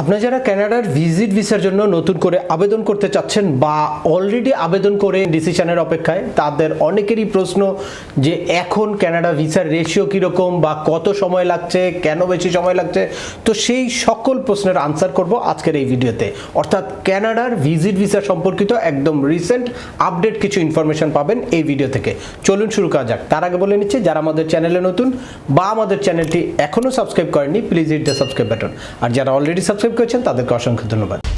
আপনারা যারা কানাডার ভিজিট ভিসার জন্য নতুন করে আবেদন করতে চাচ্ছেন বা অলরেডি আবেদন করে ডিসিশনের অপেক্ষায়, তাদের অনেকেরই প্রশ্ন যে এখন কানাডা ভিসার রেশিও কীরকম বা কত সময় লাগছে, কেন বেশি সময় লাগছে? তো সেই সকল প্রশ্নের আনসার করব আজকের এই ভিডিওতে। অর্থাৎ কানাডার ভিজিট ভিসা সম্পর্কিত একদম রিসেন্ট আপডেট কিছু ইনফরমেশন পাবেন এই ভিডিও থেকে। চলুন শুরু করা যাক। তার আগে বলে নিচ্ছি, যারা আমাদের চ্যানেলে নতুন বা আমাদের চ্যানেলটি এখনও সাবস্ক্রাইব করেনি please hit the subscribe button আর যারা অলরেডি সাবস্ক্রাইব করেছেন তাদেরকে অসংখ্য ধন্যবাদ।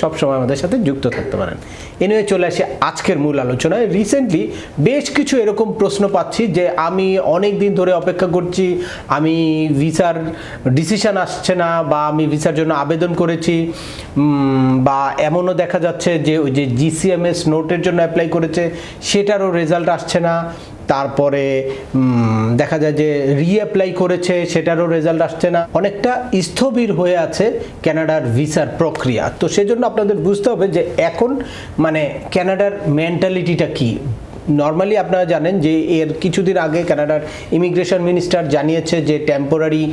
সবসময় আমাদের সাথে যুক্ত থাকতে পারেন। এনিওয়ে চলে আসি আজকের মূল আলোচনায়। রিসেন্টলি বেশ কিছু এরকম প্রশ্ন পাচ্ছি যে আমি অনেক দিন ধরে অপেক্ষা করছি, আমি ভিসার ডিসিশন আসছে না বা আমি ভিসার জন্য আবেদন করেছি বা এমনও দেখা যাচ্ছে যে ওই যে জিসিএমএস নোটের জন্য অ্যাপ্লাই করেছে, সেটারও রেজাল্ট আসছে না। তারপরে দেখা যায় যে রিঅ্যাপ্লাই করেছে, সেটারও রেজাল্ট আসছে না। অনেকটা স্থবির হয়ে আছে কানাডার ভিসার প্রক্রিয়া। তো সেজন্য আপনাদের বুঝতে হবে যে এখন মানে কানাডার মেন্টালিটিটা কি? নর্মালি আপনারা জানেন যে এর কিছুদিন আগে কানাডার ইমিগ্রেশন মিনিস্টার জানিয়েছে যে টেম্পোরারি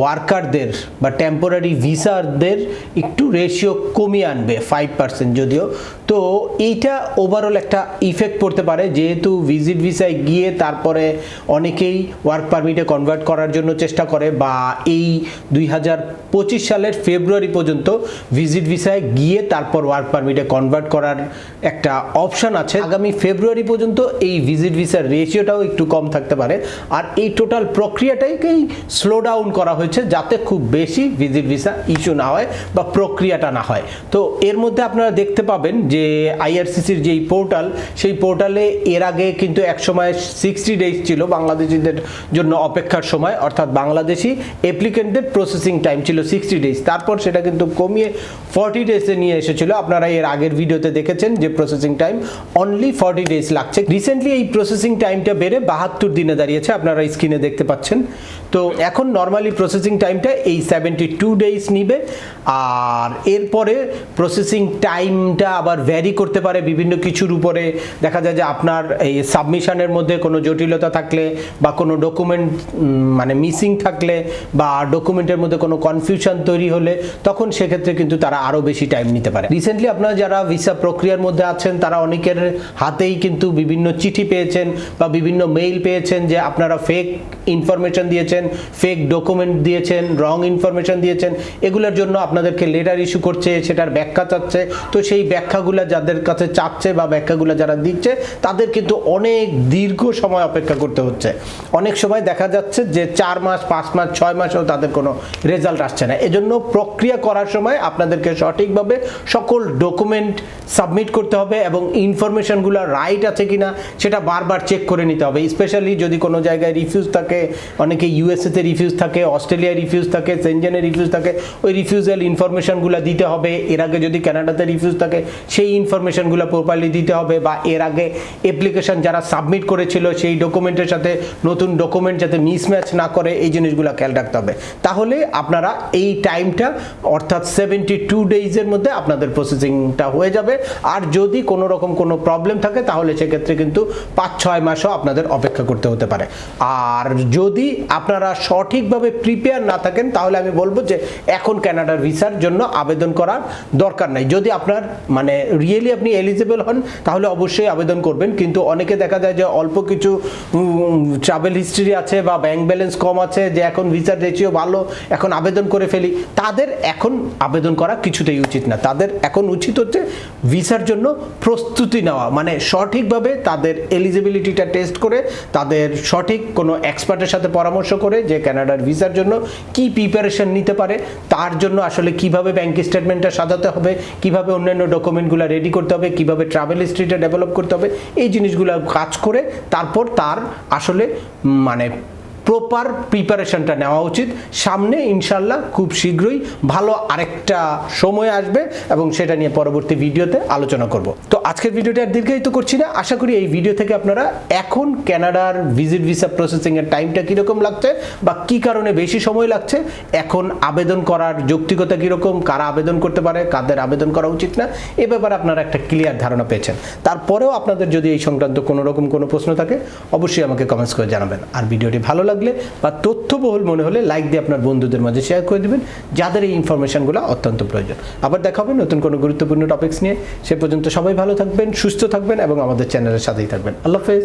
ওয়ার্কারদের বা টেম্পোরারি ভিসারদের একটু রেশিও কমিয়ে আনবে ফাইভ পার্সেন্ট যদিও। তো এইটা ওভারঅল একটা ইফেক্ট পড়তে পারে। যেহেতু ভিজিট ভিসায় গিয়ে তারপরে অনেকেই ওয়ার্ক পারমিটে কনভার্ট করার জন্য চেষ্টা করে বা এই দুই হাজার পঁচিশ সালের ফেব্রুয়ারি পর্যন্ত ভিজিট ভিসায় গিয়ে তারপর ওয়ার্ক পারমিটে কনভার্ট করার একটা অপশান আছে। আগামী ফেব্রুয়ারি পর্যন্ত এই ভিজিট ভিসার রেশিওটাও একটু কম থাকতে পারে। আর এই টোটাল প্রক্রিয়াটাকেই স্লো ডাউন করা হয়েছে যাতে খুব বেশি ভিজিট ভিসা ইস্যু না হয় বা প্রক্রিয়াটা না হয়। তো এর মধ্যে আপনারা দেখতে পাবেন যে আইআরসিসির যেই পোর্টাল, সেই পোর্টালে এর আগে কিন্তু এক সময় সিক্সটি ডেজ ছিল বাংলাদেশিদের জন্য অপেক্ষার সময়, অর্থাৎ বাংলাদেশি অ্যাপ্লিকেন্টদের প্রসেসিং টাইম ছিল সিক্সটি ডেজ তারপর সেটা কিন্তু কমিয়ে ফর্টি ডেজে নিয়ে এসেছিল। আপনারা এর আগের ভিডিওতে দেখেছেন যে processing time only forty days লাগছে। রিসেন্টলি এই প্রসেসিং টাইমটা বেড়ে বাহাত্তর দিনে দাঁড়িয়েছে, আপনারা স্ক্রিনে দেখতে পাচ্ছেন। তো এখন নর্মালি প্রসেসিং টাইমটা এই সেভেন্টি টু ডেজ নিবে। আর এরপরে প্রসেসিং টাইমটা আবার ভ্যারি করতে পারে বিভিন্ন কিছুর উপরে। দেখা যায় যে আপনার এই সাবমিশনের মধ্যে কোনো জটিলতা থাকলে বা কোনো ডকুমেন্ট মানে মিসিং থাকলে বা ডকুমেন্টের মধ্যে কোনো কনফিউশন তৈরি হলে তখন সেক্ষেত্রে কিন্তু তারা আরও বেশি টাইম নিতে পারে। রিসেন্টলি আপনারা যারা ভিসা প্রক্রিয়ার মধ্যে আছেন, তারা অনেকের হাতেই কিন্তু বিভিন্ন চিঠি পেয়েছেন বা বিভিন্ন মেইল পেয়েছেন যে আপনারা ফেক ইনফরমেশন দিয়েছেন ফেক ডকুমেন্ট দিয়েছেন রং ইনফরমেশন দিয়েছেন, এগুলোর জন্য আপনাদেরকে লেটার ইস্যু করছে, সেটার ব্যাখ্যা চাচ্ছে। তো সেই ব্যাখ্যাগুলো যাদের কাছে চাচ্ছে বা ব্যাখ্যাগুলো যারা দিচ্ছে, তাদের কিন্তু অনেক দীর্ঘ সময় অপেক্ষা করতে হচ্ছে। অনেক সময় দেখা যাচ্ছে যে চার মাস, পাঁচ মাস, ছয় মাসেও তাদের কোনো রেজাল্ট আসছে না। এজন্য প্রক্রিয়া করার সময় আপনাদেরকে সঠিকভাবে সকল ডকুমেন্ট সাবমিট করতে হবে এবং ইনফরমেশনগুলো রাইট আছে কিনা, সেটা বারবার চেক করে নিতে হবে। স্পেশালি যদি কোনো জায়গায় রিফিউজ থাকে অনেকে ইউএসএতে রিফিউজ থাকে অস্ট্রেলিয়ায় রিফিউজ থাকে সেনজেনে রিফিউজ থাকে, ওই রিফিউজাল ইনফরমেশনগুলো দিতে হবে। এর আগে যদি কানাডাতে রিফিউজ থাকে, সেই ইনফরমেশনগুলো প্রপারলি দিতে হবে বা এর আগে অ্যাপ্লিকেশন যারা সাবমিট করেছিল, সেই ডকুমেন্টের সাথে নতুন ডকুমেন্ট যাতে মিসম্যাচ না করে, এই জিনিসগুলো খেয়াল রাখতে হবে। তাহলে আপনারা এই টাইমটা অর্থাৎ সেভেন্টি টু ডেইজের মধ্যে আপনাদের প্রসেসিংটা হয়ে যাবে। আর যদি কোনো রকম কোনো প্রবলেম থাকে, তাহলে সেক্ষেত্রে কিন্তু পাঁচ ছয় মাসও আপনাদের অপেক্ষা করতে হতে পারে। আর যদি আপনারা সঠিকভাবে প্রিপেয়ার না থাকেন, তাহলে আমি বলব যে এখন ক্যানাডার ভিসার জন্য আবেদন করার দরকার নাই। যদি আপনার মানে রিয়েলি আপনি এলিজিবল হন, তাহলে অবশ্যই আবেদন করবেন। কিন্তু অনেকে দেখা যায় যে অল্প কিছু ট্রাভেল হিস্ট্রি আছে বা ব্যাংক ব্যালেন্স কম আছে, যে এখন ভিসার রেশিও ভালো, এখন আবেদন করে ফেলি, তাদের এখন আবেদন করা কিছুতেই উচিত না। তাদের এখন উচিত হচ্ছে ভিসার জন্য প্রস্তুতি নেওয়া। মানে সঠিকভাবে তাদের এলিজিবিলিটিটা টেস্ট করে, তাদের সঠিক কোনো এক্সপার্টের সাথে পরামর্শ করে যে কানাডার ভিসার জন্য কি প্রিপারেশন নিতে পারে, তার জন্য আসলে কীভাবে ব্যাংক স্টেটমেন্টটা সাজাতে হবে, কীভাবে অন্যান্য ডকুমেন্টগুলো রেডি করতে হবে, কীভাবে ট্রাভেল হিস্ট্রিটা ডেভেলপ করতে হবে, এই জিনিসগুলো কাজ করে তারপর তার আসলে মানে প্রপার প্রিপারেশনটা নেওয়া উচিত। সামনে ইনশাল্লাহ খুব শীঘ্রই ভালো আরেকটা সময় আসবে এবং সেটা নিয়ে পরবর্তী ভিডিওতে আলোচনা করব। তো আজকের ভিডিওটা আর দীর্ঘায়িত করছি না। আশা করি এই ভিডিও থেকে আপনারা এখন ক্যানাডার ভিজিট ভিসা প্রসেসিং এর টাইমটা কীরকম লাগছে বা কি কারণে বেশি সময় লাগছে, এখন আবেদন করার যৌক্তিকতা কীরকম, কারা আবেদন করতে পারে, কাদের আবেদন করা উচিত না, এ ব্যাপারে আপনারা একটা ক্লিয়ার ধারণা পেয়েছেন। তারপরেও আপনাদের যদি এই সংক্রান্ত কোনো রকম কোনো প্রশ্ন থাকে, অবশ্যই আমাকে কমেন্টস করে জানাবেন। আর ভিডিওটি ভালো লাগলে বা তথ্যবহুল মনে হলে লাইক দিয়ে আপনার বন্ধুদের মাঝে শেয়ার করে দিবেন, যাদের এই ইনফরমেশনগুলো অত্যন্ত প্রয়োজন। আবার দেখা হবে নতুন কোনো গুরুত্বপূর্ণ টপিক্স নিয়ে। সে পর্যন্ত সবাই ভালো থাকবেন সুস্থ থাকবেন এবং আমাদের চ্যানেলের সাথেই থাকবেন। আল্লাহ হাফেজ।